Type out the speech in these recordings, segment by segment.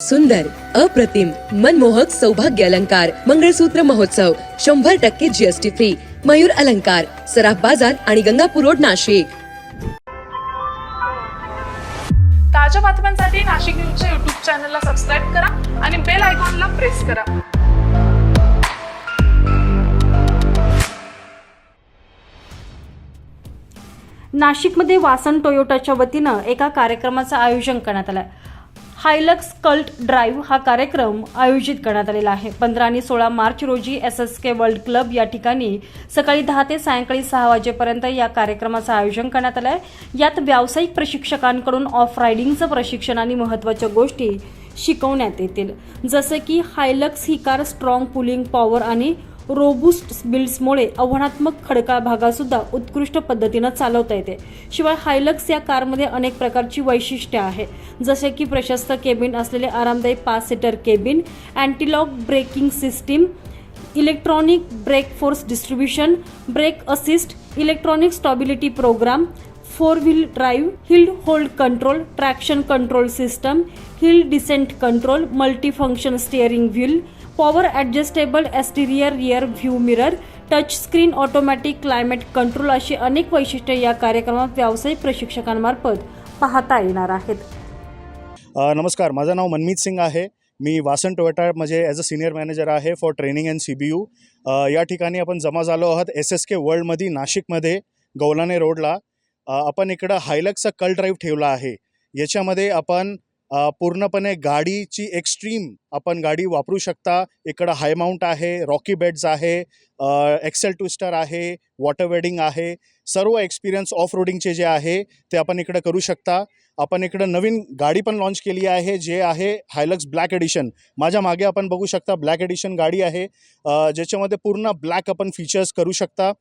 सुंदर अप्रतिम मनमोहक सौभाग्य अलंकार मंगळसूत्र महोत्सव शंभर टक्के जीएसटी फ्री मयूर अलंकार सराफ बाजार आणि गंगापूर रोड नाशिक. ताज्या बातम्यांसाठी नाशिक न्यूजच्या युट्यूब चॅनलला सबस्क्राईब करा आणि बेल आयकॉनला प्रेस करा. नाशिकमध्ये वासन टोयोटाच्या वतीनं एका कार्यक्रमाचं आयोजन करण्यात आलं हायलक्स कल्ट ड्राईव्ह हा कार्यक्रम आयोजित करण्यात आलेला आहे. पंधरा आणि सोळा मार्च रोजी S S K World Club या ठिकाणी सकाळी दहा ते सायंकाळी सहा वाजेपर्यंत या कार्यक्रमाचं आयोजन करण्यात आलं आहे यात व्यावसायिक प्रशिक्षकांकडून ऑफ रायडिंगचं प्रशिक्षण आणि महत्त्वाच्या गोष्टी शिकवण्यात येतील. जसं की हायलक्स ही कार स्ट्रॉंग पुलिंग पॉवर आणि रोबुस्ट बिल्ड्समुळे आव्हानात्मक खडकाळ भागासुद्धा उत्कृष्ट पद्धतीनं चालवता येते. शिवाय हायलक्स या कारमध्ये अनेक प्रकारची वैशिष्ट्ये आहे जसे की प्रशस्त केबिन असलेले आरामदायी पाच seater cabin antilock braking system electronic brake force distribution brake assist electronic stability program four wheel drive hill hold control traction control system hill descent control multifunction steering wheel power adjustable exterior rear view mirror touch screen automatic climate control अशी अनेक वैशिष्ट्ये या कार्यक्रमात व्यावसायिक प्रशिक्षकांमार्फत पाहता येणार आहेत. नमस्कार. माझं नाव मनमीत सिंग आहे. मी वासन टोयोटामध्ये ॲज अ सिनियर मॅनेजर आहे for training and C B U या ठिकाणी आपण जमा झालो आहोत. एस एस के वर्ल्डमध्ये नाशिकमध्ये गौलाने रोडला आपण इकडं हायलक्सचा कल ड्राईव्ह ठेवला आहे. याच्यामध्ये आपण पूर्णपणे गाडीची एक्स्ट्रीम आपण गाडी वापरू शकता. इकडं हाय माउंट आहे रॉकी बेड्स आहे एक्सेल ट्विस्टर आहे वॉटर वेडिंग आहे. सर्व एक्सपिरियन्स ऑफ रोडिंगचे जे आहे ते आपण इकडं करू शकता. आपण इकडं नवीन गाडी पण लॉन्च केली आहे जे आहे हायलक्स ब्लॅक एडिशन. माझ्या मागे आपण बघू शकता ब्लॅक एडिशन गाडी आहे. ज्याच्यामध्ये पूर्ण ब्लॅक आपण फीचर्स करू शकता.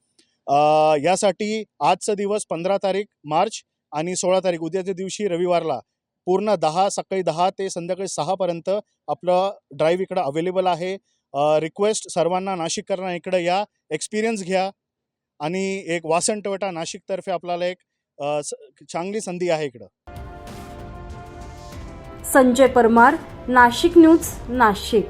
यासाठी आजचा दिवस पंधरा तारीख मार्च आणि सोळा तारीख उद्याच्या दिवशी रविवारला पूर्ण दहा सकाळी दहा ते संध्याकाळी सहापर्यंत आपलं ड्राईव्ह इकडं अवेलेबल आहे. रिक्वेस्ट सर्वांना नाशिककरांना इकडं या एक्सपिरियन्स घ्या आणि एक वासन टोयटा नाशिकतर्फे आपल्याला एक चांगली संधी आहे इकडं. संजय परमार नाशिक न्यूज नाशिक.